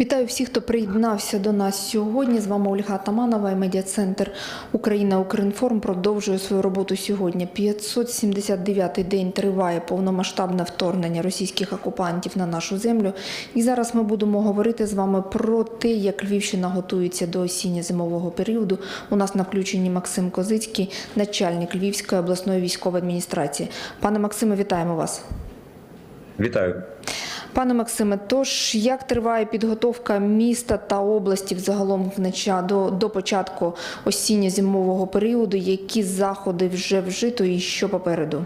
Вітаю всіх, хто приєднався до нас сьогодні. З вами Ольга Атаманова і медіа-центр Україна Укрінформ продовжує свою роботу сьогодні. 579-й день триває повномасштабне вторгнення російських окупантів на нашу землю. І зараз ми будемо говорити з вами про те, як Львівщина готується до осінньо-зимового періоду. У нас на включенні Максим Козицький, начальник Львівської обласної військової адміністрації. Пане Максиме, вітаємо вас. Вітаю. Пане Максиме, тож як триває підготовка міста та області взагалом вноча до, до початку осінньо-зимового періоду? Які заходи вже вжито і що попереду?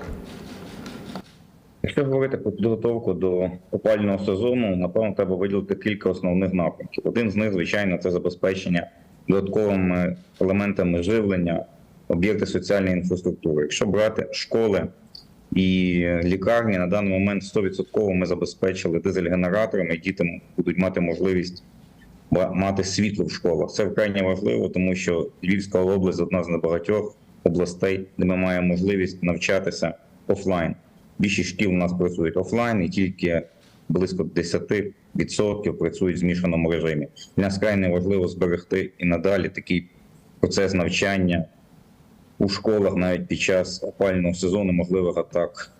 Якщо говорити про підготовку до опального сезону, напевно, треба виділити кілька основних напрямків. Один з них, звичайно, це забезпечення додатковими елементами живлення об'єкти соціальної інфраструктури. Якщо брати школи і лікарні, на даний момент 100% ми забезпечили дизель-генераторами, діти будуть мати можливість мати світло в школах. Це вкрай важливо, тому що Львівська область одна з небагатьох областей, де ми маємо можливість навчатися офлайн. Більшість шкіл у нас працюють офлайн, і тільки близько 10% працюють в змішаному режимі. Для нас крайне важливо зберегти і надалі такий процес навчання у школах навіть під час опального сезону можливих атак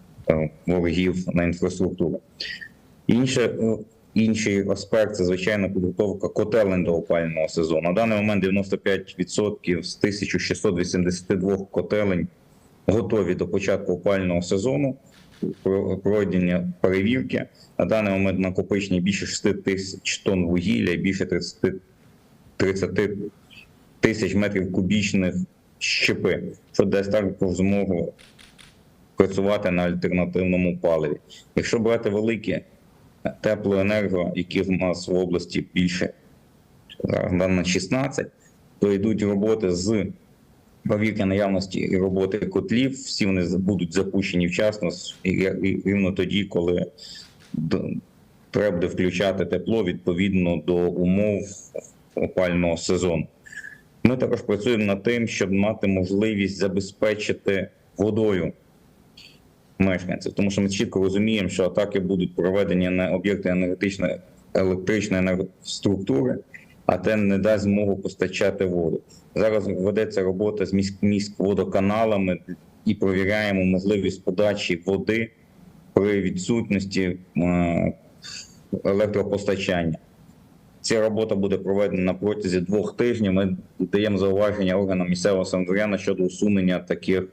ворогів на інфраструктуру. Інше, е, інший аспект це звичайно підготовка котелень до опального сезону. На даний момент 95% з 1682 котелень готові до початку опального сезону. Про- Пройдені перевірки. На даний момент накопичені більше 6 тисяч тонн вугілля і більше 30, 30 тисяч метрів кубічних щепи, що дасть також змогу працювати на альтернативному паливі. Якщо брати великі теплоенерго, які в нас в області більше на 16, то йдуть роботи з перевірки наявності і роботи котлів. Всі вони будуть запущені вчасно рівно тоді, коли треба буде включати тепло відповідно до умов опального сезону. Ми також працюємо над тим, щоб мати можливість забезпечити водою мешканців, тому що ми чітко розуміємо, що атаки будуть проведені на об'єкти енергетичної електричної енергоструктури, а те не дасть змогу постачати воду. Зараз ведеться робота з міськ, міськводоканалами і провіряємо можливість подачі води при відсутності е, електропостачання. Ця робота буде проведена на протязі двох тижнів. Ми даємо зауваження органам місцевого самоврядування щодо усунення таких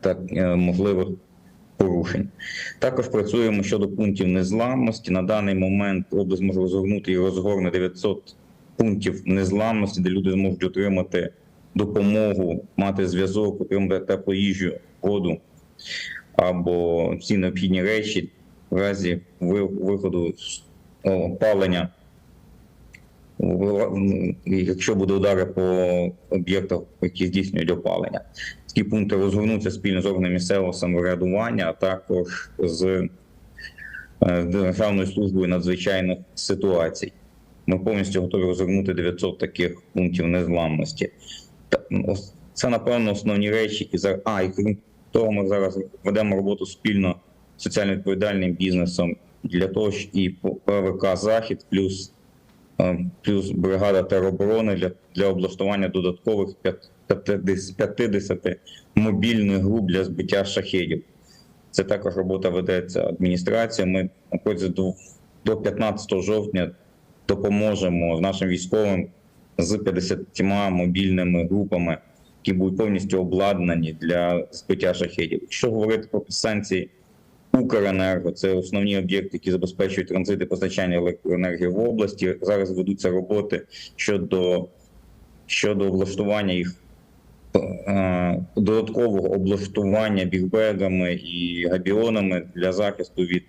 так, е, можливих порушень. Також працюємо щодо пунктів незламності. На даний момент область може розгорнути і розгорне 900 пунктів незламності, де люди зможуть отримати допомогу, мати зв'язок, отримати теплу їжу, воду або всі необхідні речі в разі виходу опалення якщо буде удари по об'єктах, які здійснюють опалення. Такі пункти розгорнуться спільно з органами місцевого самоврядування, а також з е, Державною службою надзвичайних ситуацій. Ми повністю готові розгорнути 900 таких пунктів незламності. Це, напевно, основні речі, які зараз. А, і крім того, ми зараз ведемо роботу спільно з соціально відповідальним бізнесом для того, що і ПВК Захід плюс плюс бригада тероборони для, для облаштування додаткових п'ят- 50 50 мобільних груп для збиття шахедів. Це також робота ведеться адміністрацією. Ми на до, до 15 жовтня допоможемо нашим військовим з 50 мобільними групами, які будуть повністю обладнані для збиття шахедів. Якщо говорити про підстанції Укренерго це основні об'єкти, які забезпечують транзит і постачання електроенергії в області. Зараз ведуться роботи щодо, щодо облаштування їх е, додаткового облаштування бігбегами і габіонами для захисту від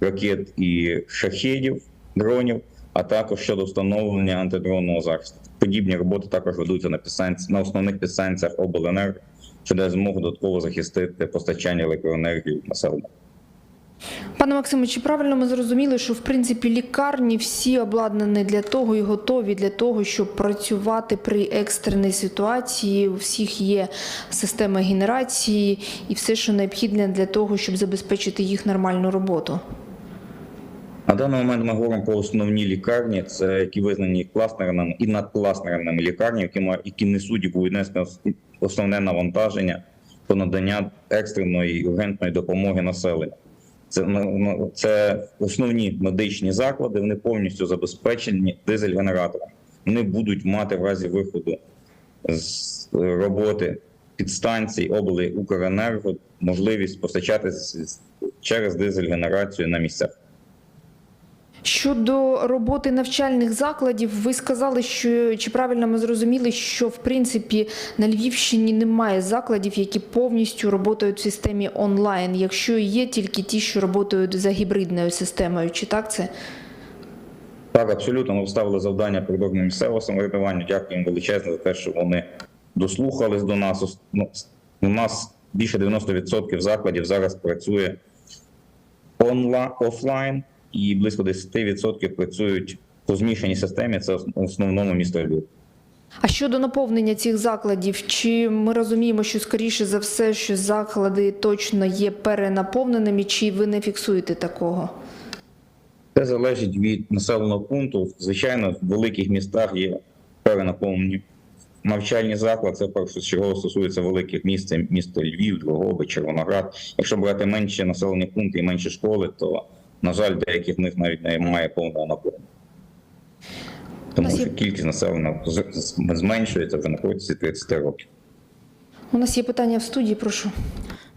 ракет і шахедів, дронів, а також щодо встановлення антидронного захисту. Подібні роботи також ведуться на підстанці, на основних підстанціях обленерго, що дає змогу додатково захистити постачання електроенергії населення. Пане Максиме, чи правильно ми зрозуміли, що в принципі лікарні всі обладнані для того і готові для того, щоб працювати при екстреній ситуації? У всіх є система генерації і все, що необхідне для того, щоб забезпечити їх нормальну роботу? На даний момент ми говоримо про основні лікарні, це які визнані кластерними і надкластерними лікарні, які, ма- які несуть і будуть нести основне навантаження по надання екстреної і ургентної допомоги населенню. Це, ну, ну, це основні медичні заклади, вони повністю забезпечені дизель-генераторами. Вони будуть мати в разі виходу з роботи підстанцій облі Укренерго можливість постачати через дизель-генерацію на місцях. Щодо роботи навчальних закладів, ви сказали, що чи правильно ми зрозуміли, що в принципі на Львівщині немає закладів, які повністю працюють в системі онлайн, якщо є тільки ті, що працюють за гібридною системою, чи так це? Так, абсолютно. Ми вставили завдання перед місцевого самоврядування. Дякуємо величезно за те, що вони дослухались до нас. Ну, У нас більше 90% закладів зараз працює онла офлайн, і близько 10% працюють по змішаній системі. Це в основному місто Львів. А щодо наповнення цих закладів, чи ми розуміємо, що скоріше за все, що заклади точно є перенаповненими, чи ви не фіксуєте такого? Це залежить від населеного пункту. Звичайно, в великих містах є перенаповнені навчальні заклади. Це першочергово стосується великих міст, це місто Львів, Дрогобич, Червоноград. Якщо брати менші населені пункти і менші школи, то на жаль, деяких з них навіть немає повного наповнення. Тому що кількість населення зменшується вже на протязі 30 років. У нас є питання в студії, прошу.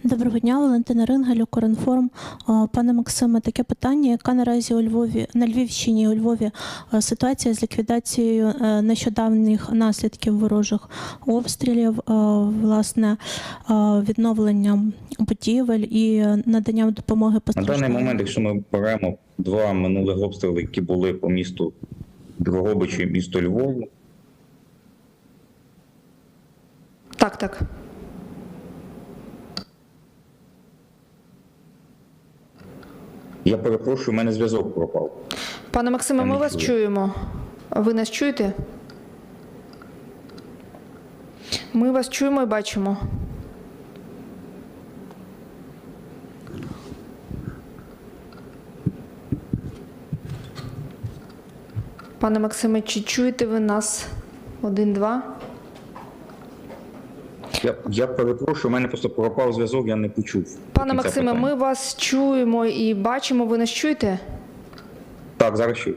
Доброго дня, Валентина Рингель, Укрінформ. О, Пане Максиме, таке питання: яка наразі у Львові на Львівщині і у Львові е, ситуація з ліквідацією е, нещодавніх наслідків ворожих обстрілів, е, власне, е, відновленням будівель і наданням допомоги На даний момент, якщо ми беремо два минулих обстріли, які були по місту Дрогобичу і місту Львову, Так, так. Я перепрошую, у мене зв'язок пропав. Пане Максиме, ми вас чуємо. Ви нас чуєте? Ми вас чуємо і бачимо. Пане Максиме, чи чуєте ви нас? Один-два. Я, я перепрошую, у мене просто пропав зв'язок, я не почув. Пане Максиме, питання. ми вас чуємо і бачимо. Ви нас чуєте? Так, зараз чую.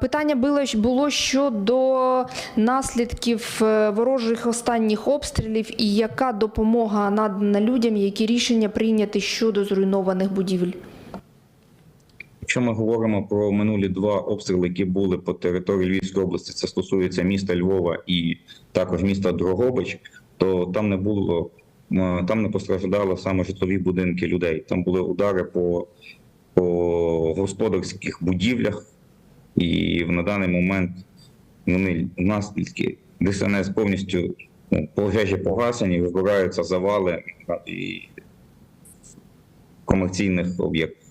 Питання було, було щодо наслідків е, ворожих останніх обстрілів і яка допомога надана людям, які рішення прийняті щодо зруйнованих будівель. Якщо ми говоримо про минулі два обстріли, які були по території Львівської області, це стосується міста Львова і також міста Дрогобич, то там не було е, там не постраждали саме житлові будинки людей. Там були удари по, по господарських будівлях, і на даний момент вони наслідки ДСНС повністю ну, пожежі погасені, вибираються завали і комерційних об'єктів.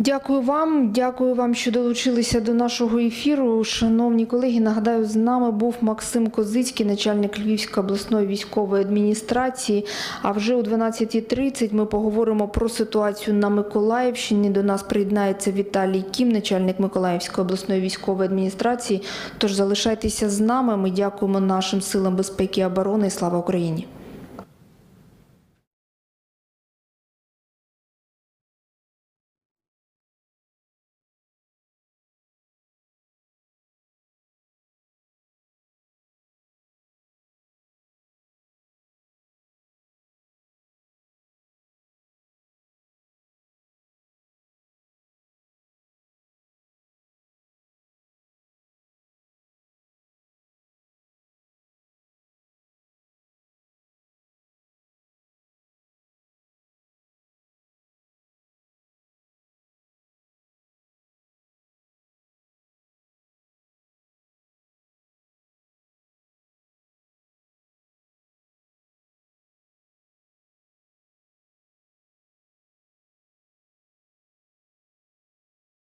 Дякую вам, дякую вам, що долучилися до нашого ефіру. Шановні колеги, нагадаю, з нами був Максим Козицький, начальник Львівської обласної військової адміністрації. А вже о 12.30 ми поговоримо про ситуацію на Миколаївщині. До нас приєднається Віталій Кім, начальник Миколаївської обласної військової адміністрації. Тож залишайтеся з нами. Ми дякуємо нашим силам безпеки і оборони. Слава Україні!